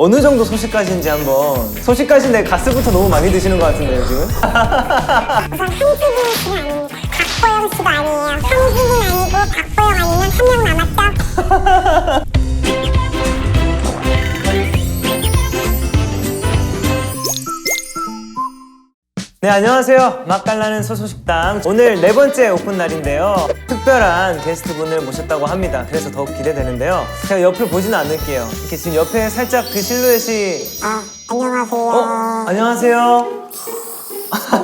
어느 정도 소식까지인지 한번 소식까지인데 가스부터 너무 많이 드시는 것 같은데요 지금? 우선 한지빈 씨는 아닙니다. 박보영 씨도 아니에요. 한지빈 아니고 박보영 아니면 한 명 남았죠? 네 안녕하세요. 맛깔나는 소소식당. 오늘 네 번째 오픈 날인데요. 특별한 게스트분을 모셨다고 합니다. 그래서 더욱 기대되는데요. 제가 옆을 보지는 않을게요. 이렇게 지금 옆에 살짝 그 실루엣이 아, 안녕하세요. 어? 안녕하세요.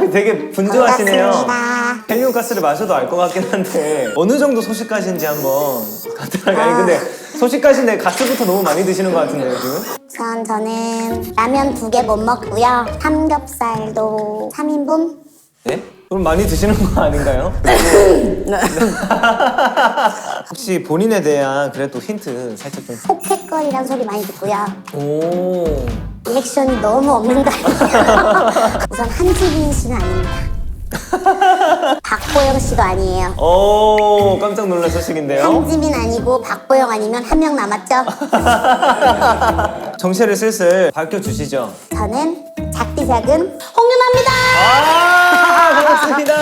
되게 분주하시네요. 반갑습니다. 헬륨 가스를 마셔도 알 것 같긴 한데 어느 정도 소식까지인지 한번 간단하게. 아니 근데 소식까지인데 가스부터 너무 많이 드시는 것 같은데요 지금? 우선 저는 라면 두 개 못 먹고요. 삼겹살도 3인분? 네? 그럼 많이 드시는 거 아닌가요? 혹시 본인에 대한 그래도 힌트 살짝 좀. 포켓걸이란 소리 많이 듣고요. 오. 리액션이 너무 없는 거 아니에요? 우선 한지빈 씨는 아닙니다. 박보영 씨도 아니에요. 오, 깜짝 놀란 소식인데요. 한지민 아니고 박보영 아니면 한 명 남았죠? 정체를 슬슬 밝혀주시죠. 저는 작디 작은 홍윤아입니다. 아, 반갑습니다.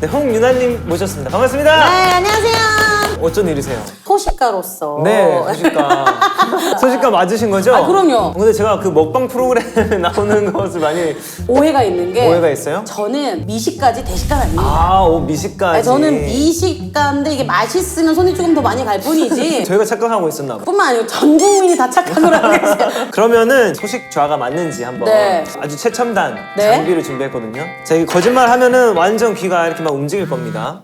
네, 홍윤아님 모셨습니다. 반갑습니다. 네, 안녕하세요. 어쩐 일이세요? 소식가로서 네, 소식가. 소식가 맞으신 거죠? 아, 그럼요. 근데 제가 그 먹방 프로그램에 나오는 것을 많이 오해가 있는 게 오해가 있어요? 저는 미식까지 대식가 아닙니다. 아, 오, 미식까지. 아니, 저는 미식가인데 이게 맛있으면 손이 조금 더 많이 갈 뿐이지 저희가 착각하고 있었나 봐요. 뿐만 아니고 전 국민이 다 착각을 하고 계세요. 그러면은 소식 좌가 맞는지 한번 네. 아주 최첨단 네. 장비를 준비했거든요. 자, 이 거짓말 하면은 완전 귀가 이렇게 막 움직일 겁니다.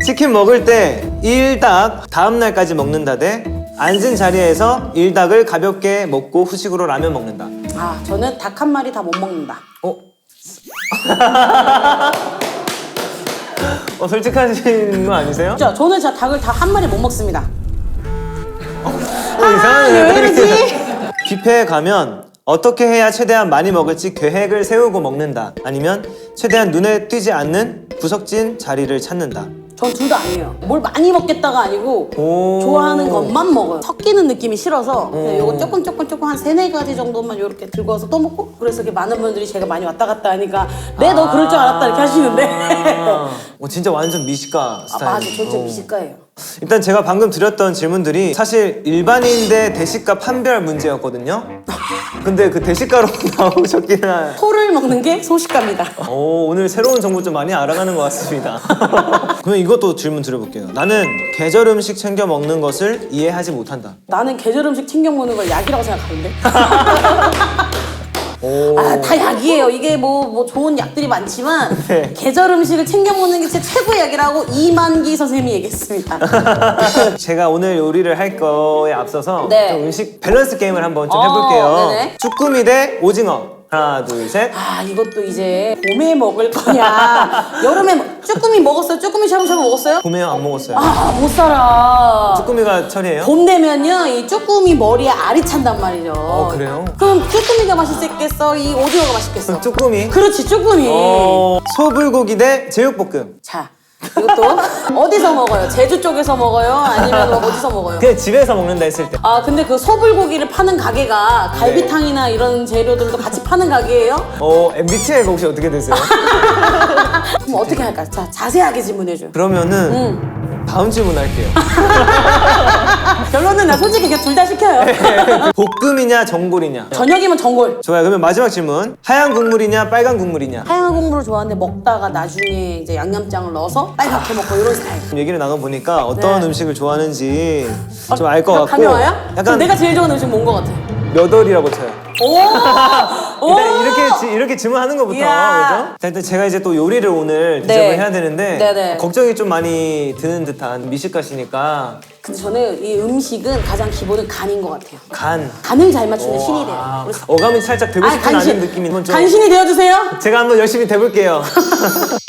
치킨 먹을 때 1닭 다음 날까지 먹는다 대 앉은 자리에서 1닭을 가볍게 먹고 후식으로 라면 먹는다. 아 저는 닭 한 마리 다 못 먹는다. 어? 어 솔직하신 거 아니세요? 진짜 저는 진짜 닭을 다 한 마리 못 먹습니다. 어, 이상하네요. 아, 왜 이러지? 뷔페에 가면 어떻게 해야 최대한 많이 먹을지 계획을 세우고 먹는다. 아니면 최대한 눈에 띄지 않는 구석진 자리를 찾는다. 전 둘 다 아니에요. 뭘 많이 먹겠다가 아니고 오. 좋아하는 것만 먹어요. 섞이는 느낌이 싫어서 그냥 오. 요거 조금 조금 조금 한 세네 가지 정도만 이렇게 들고 와서 또 먹고 그래서 이렇게 많은 분들이 제가 많이 왔다 갔다 하니까 네 너 그럴 줄 알았다 이렇게 하시는데 아, 어, 진짜 완전 미식가 아 스타일. 맞아 저 진짜 미식가예요. 일단 제가 방금 드렸던 질문들이 사실 일반인 대 대식가 판별 문제였거든요. 근데 그 대식가로 나오셨기는 한- 소를 먹는 게 소식가입니다. 오, 오늘 새로운 정보 좀 많이 알아가는 것 같습니다. 그럼 이것도 질문 드려볼게요. 나는 계절 음식 챙겨 먹는 것을 이해하지 못한다. 나는 계절 음식 챙겨 먹는 걸 약이라고 생각하는데. 오. 아, 다 약이에요. 이게 뭐, 뭐 좋은 약들이 많지만 네. 계절 음식을 챙겨 먹는 게 진짜 최고의 약이라고 이만기 선생님이 얘기했습니다. 제가 오늘 요리를 할 거에 앞서서 네. 좀 음식 밸런스 게임을 한번 좀 어, 해볼게요. 네네. 쭈꾸미 대 오징어. 하나, 둘, 셋. 아, 이것도 이제 봄에 먹을 거냐. 여름에 먹- 쭈꾸미 먹었어요? 쭈꾸미 샤브샤브 먹었어요? 봄에 안 먹었어요. 아, 못 살아. 쭈꾸미가 철이에요? 봄 되면요, 이 쭈꾸미 머리에 알이 찬단 말이죠. 어, 그래요? 그럼 쭈꾸미가 맛있겠어? 이 오징어가 맛있겠어? 그럼 쭈꾸미. 그렇지, 쭈꾸미. 어, 소불고기 대 제육볶음. 자, 이것도 어디서 먹어요? 제주 쪽에서 먹어요? 아니면 뭐 어디서 먹어요? 그냥 집에서 먹는다 했을 때. 아, 근데 그 소불고기를 파는 가게가 갈비탕이나 이런 재료들도 같이 파는 가게예요? 어, MBTI가 혹시 어떻게 되세요? 그럼 어떻게 할까? 자, 자세하게 질문해 줘요. 그러면은 응. 다음 질문 할게요. 결론은 나 솔직히 그냥 둘다 시켜요. 볶음이냐 전골이냐. 저녁이면 전골. 좋아요. 그러면 마지막 질문. 하얀 국물이냐 빨간 국물이냐. 하얀 국물을 좋아하는데 먹다가 나중에 이제 양념장을 넣어서 빨갛게 먹고 이런 스타일. 좀 얘기를 나눠 보니까 어떤 네. 음식을 좋아하는지 좀 알것다 같고? 그럼 약간 내가 제일 좋아하는 음식 뭔 거 같아? 몇 월이라고 쳐요. 오! 오! 일단 이렇게 지- 이렇게 질문하는 것부터 이야. 그죠? 자, 일단 제가 이제 또 요리를 오늘 네. 대접을 해야 되는데 네네. 걱정이 좀 많이 드는 듯한 미식가시니까 근데 저는 이 음식은 가장 기본은 간인 것 같아요. 간 간을 잘 맞추는 신이 돼요. 아, 그래서 어감이 살짝 되고 아니, 싶진 않은 느낌이 한번 좀 간신이 되어주세요. 제가 한번 열심히 돼볼게요.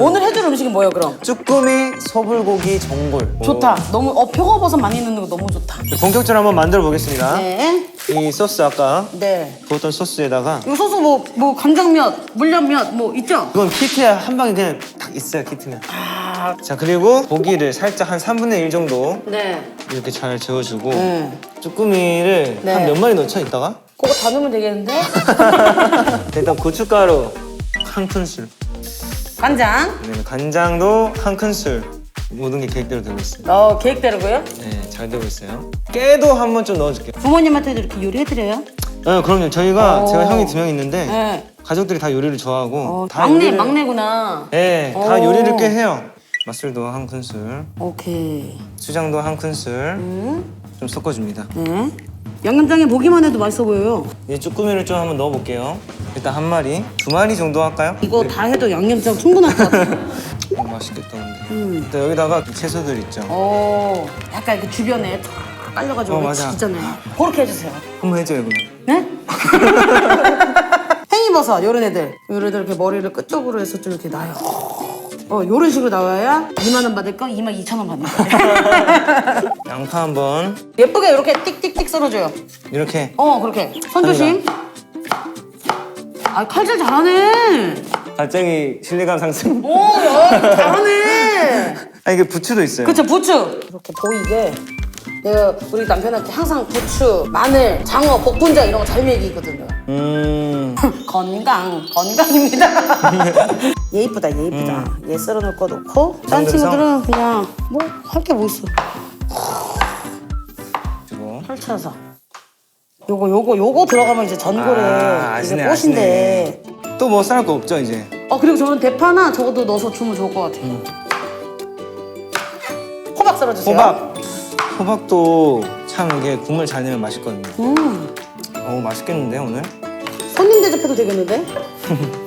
오늘 해줄 음식이 뭐예요 그럼? 쭈꾸미 소불고기 전골. 좋다. 너무 어 표고버섯 많이 넣는 거 너무 좋다. 본격적으로 한번 만들어 보겠습니다. 네. 이 소스 아까 네. 부었던 소스에다가 이 소스 뭐, 뭐 간장면, 물엿면 뭐 있죠? 이건 키트에 한 방에 그냥 딱 있어요 키트면. 아, 자 그리고 고기를 살짝 한 3분의 1 정도 네. 이렇게 잘 저어주고 네. 쭈꾸미를 네. 한 몇 마리 넣죠 이따가? 그거 다 넣으면 되겠는데? 일단 고춧가루 한 큰술 간장. 그다음에 간장도 한 큰술 모든 게 계획대로 되고 있어요 어, 계획대로고요. 네 잘 되고 있어요 깨도 한 번 좀 넣어줄게요 부모님한테도 이렇게 요리해드려요? 네 그럼요 저희가 오. 제가 형이 두 명 있는데 네. 가족들이 다 요리를 좋아하고 어, 다 막내, 요리를- 막내구나. 네, 다 오. 요리를 꽤 해요 맛술도 한 큰술 오케이. 수장도 한 큰술 음. 좀 섞어줍니다 네. 양념장에 보기만 해도 맛있어 보여요. 이제 쭈꾸미를 좀 한번 넣어볼게요 일단 한 마리 두 마리 정도 할까요? 이거 다 해도 양념장 충분할 것 같아요. 어, 맛있겠다 근데 음. 일단 여기다가 채소들 있죠 어, 약간 이렇게 주변에 탁 깔려가지고 어, 어, 맞아. 있잖아요. 그렇게 해주세요. 한번 해줘요 그럼 네? 팽이버섯 요런 애들 요런 애들 이렇게 머리를 끝쪽으로 해서 좀 이렇게 놔요 어 요런 식으로 나와야 2만 원 받을 거 2만 2천 원 받는 거예요 양파 한번 예쁘게 이렇게 띡띡띡 썰어줘요 이렇게 어 그렇게 손 조심 아 칼질 잘하네. 갑자기 신뢰감 상승. 오 야 잘하네. 아 이게 부추도 있어요. 그쵸 부추. 이렇게 보이게 내가 우리 남편한테 항상 부추 마늘 장어 복분자 이런 거 잘 먹이거든요. 음. 건강 건강입니다. 얘 이쁘다 얘 이쁘다. 얘 썰어 놓고 놓고 딴 정도에서? 친구들은 그냥 뭐 할 게 뭐 있어. 그리고 펼쳐서 요거 요거 요거 들어가면 이제 전골에 아, 이제 아시네, 꽃인데. 또 뭐 쌀 거 없죠 이제 어 그리고 저는 대파나 저것도 넣어서 주면 좋을 것 같아요. 호박 썰어주세요. 호박 호박도 참 이게 국물 잘 내면 맛있거든요 음오 맛있겠는데 오늘 손님 대접해도 되겠는데?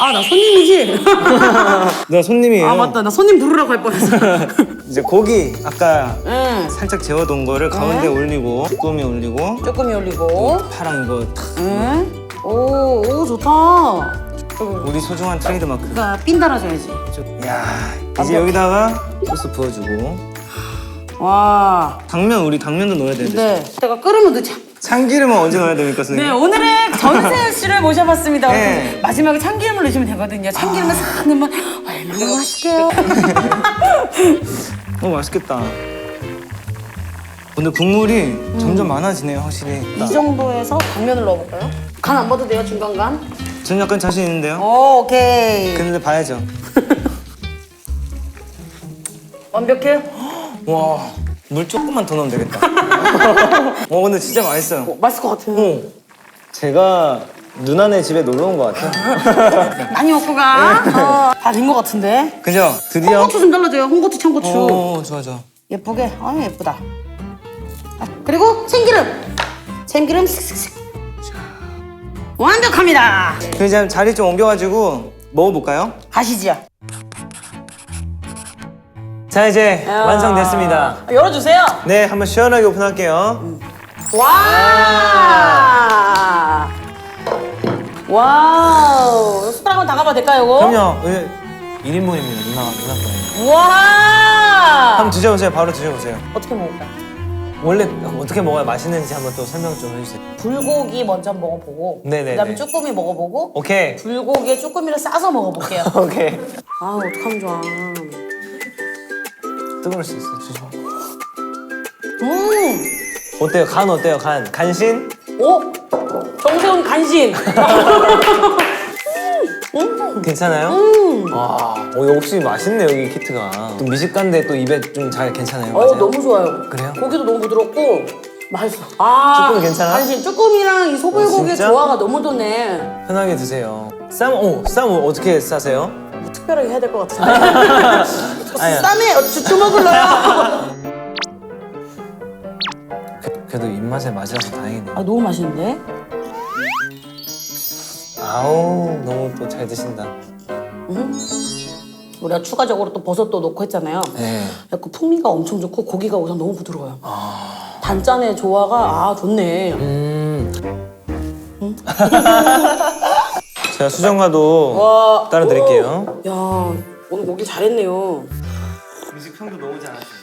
아 나 손님이지? 나 손님이에요 아 맞다 나 손님 부르라고 할 뻔했어. 이제 고기 아까 응. 살짝 재워둔 거를 가운데 올리고 쭈꾸미 올리고 조금 올리고. 파랑 이거 탁 응? 오, 오 좋다. 우리 소중한 트레이드 마크 그러니까 핀 달아줘야지. 야 이제 여기다가 소스 부어주고 와. 당면 우리 당면도 넣어야 되는데 네. 내가 끓으면 넣자. 참기름은 언제 넣어야 됩니까 선생님? 네, 오늘은 전세현 씨를 모셔봤습니다. 네. 마지막에 참기름을 넣으시면 되거든요. 참기름을 싹 넣으면 얼마나 맛있게요. 어 맛있겠다 근데 국물이 점점 많아지네요 확실히 이 정도에서 당면을 넣어볼까요? 간 안 봐도 돼요, 중간 간? 전 약간 자신 있는데요 오, 오케이. 근데 봐야죠 완벽해요? 와 물 조금만 더 넣으면 되겠다 어 근데 진짜 맛있어요 어, 맛있을 것 같아요. 어, 제가 누나네 집에 놀러 온 것 같아요 많이 먹고 가. 어, 다된 것 같은데. 그죠? 드디어 홍고추 좀 잘라줘요. 홍고추, 청고추. 오 좋아 좋아 예쁘게. 아 예쁘다. 아, 그리고 참기름. 참기름 슥슥슥. 완벽합니다. 그럼 이제 자리 좀 옮겨가지고 먹어볼까요? 가시죠. 자 이제 완성됐습니다 아, 열어주세요. 네 한번 시원하게 오픈할게요 와. 와우. 숟가락 한번 담가봐도 될까요, 이거? 그럼요 1인분입니다 누나 누나 거예요 와. 한번 드셔보세요 바로 드셔보세요 어떻게 먹을까요? 원래 어떻게 먹어야 맛있는지 한번 또 설명 좀 해주세요 불고기 먼저 먹어보고. 네네네. 그다음에 쭈꾸미 먹어보고. 오케이 불고기에 쭈꾸미를 싸서 먹어볼게요. 오케이 아 어떡하면 좋아. 뜨거울 수 있어 조심 음. 어때요 간 어때요 간 간신 오! 정세훈 간신! 음. 괜찮아요? 와 어, 역시 맛있네 여기 키트가 또 미식가인데 또 입에 좀 잘 괜찮아요 어, 맞아요? 너무 좋아요. 그래요? 고기도 너무 부드럽고 맛있어. 아, 쭈꾸미 괜찮아? 간신, 쭈꾸미랑 이 어, 소불고기의 진짜? 조화가 너무 좋네. 편하게 드세요 쌈, 오, 쌈 어떻게 싸세요? 뭐 특별하게 해야 될 것 같은데. 아니야. 쌈에 어, 주주 먹을래요? 그래도 입맛에 맞아서 다행이네 아, 너무 맛있는데? 아우 너무 또 잘 드신다 우리가 추가적으로 또 버섯도 넣고 했잖아요. 네 약간 풍미가 엄청 좋고 고기가 우선 너무 부드러워요. 단짠의 조화가 아 좋네. 음. 제가 수정과도 와, 따라 드릴게요 야 오늘 먹길 잘했네요. 뮤직평도 너무 잘하시고.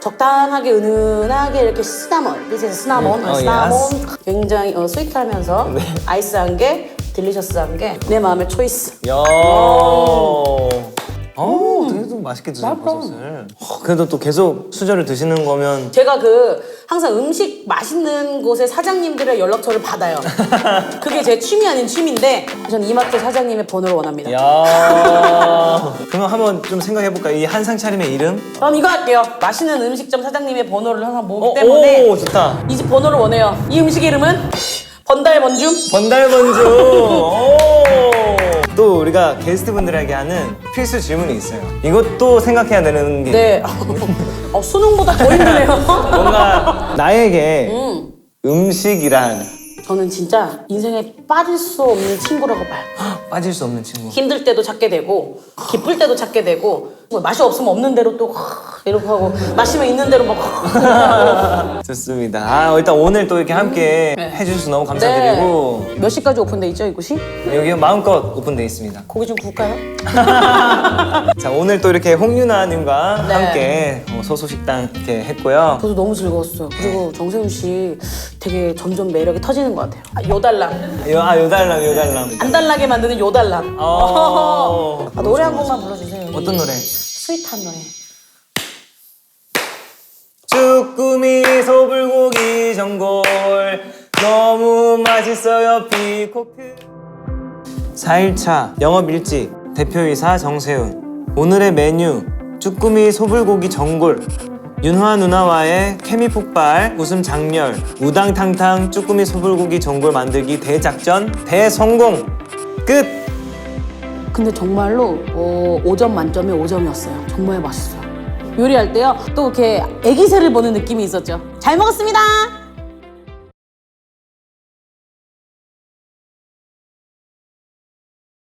적당하게 은은하게 이렇게 시나몬, this is cinnamon, 어, 시나몬 굉장히 어, 스위트하면서 아이스한 게 딜리셔스한 게 내 마음의 초이스. 야. 어, 되게 좀 맛있게 드세요 버섯을. 어, 그래도 또 계속 수저를 드시는 거면 제가 그 항상 음식 맛있는 곳의 사장님들의 연락처를 받아요. 그게 제 취미 아닌 취미인데 저는 이마트 사장님의 번호를 원합니다. 야. 그러면 한번 좀 생각해 볼까? 이 한상 차림의 이름? 전 이거 할게요. 맛있는 음식점 사장님의 번호를 항상 모으기 어, 때문에 오, 좋다. 이 집 번호를 원해요. 이 음식 이름은 번달 번줌. 번달번주. 오. 또 우리가 게스트분들에게 하는 필수 질문이 있어요. 이것도 생각해야 되는 게 네. 어, 수능보다 더 힘드네요. 뭔가 나에게 음. 음식이란 저는 진짜 인생에 빠질 수 없는 친구라고 봐요. 빠질 수 없는 친구. 힘들 때도 찾게 되고 기쁠 때도 찾게 되고 뭐 맛이 없으면 없는 대로 또 이렇게 하고 마시면 있는 대로 막 좋습니다. 아, 일단 오늘 또 이렇게 함께 해주셔서 너무 감사드리고 네. 몇 시까지 오픈돼 있죠 이곳이? 여기 마음껏 오픈돼 있습니다. 고기 좀 구울까요? 자 오늘 또 이렇게 홍윤아님과 네. 함께 어, 소소식당 이렇게 했고요. 저도 너무 즐거웠어요. 그리고 정세훈 씨 되게 점점 매력이 터지는 것 같아요. 아, 요달랑 요, 아 요달랑 요달랑. 안 달라게 만드는 요달랑. 어. 아, 노래 한 곡만 불러주세요. 어떤 노래? 스윗한 노래. 쭈꾸미 소불고기 전골. 너무 맛있어요 비코크 4일차 영업일지 대표이사 정세훈. 오늘의 메뉴 쭈꾸미 소불고기 전골. 윤화 누나와의 케미 폭발 웃음 장렬. 우당탕탕 쭈꾸미 소불고기 전골 만들기 대작전 대성공. 끝! 근데 정말로 어, 5점 만점에 5점이었어요. 정말 맛있어요. 요리할 때요. 또 이렇게 애기새를 보는 느낌이 있었죠. 잘 먹었습니다.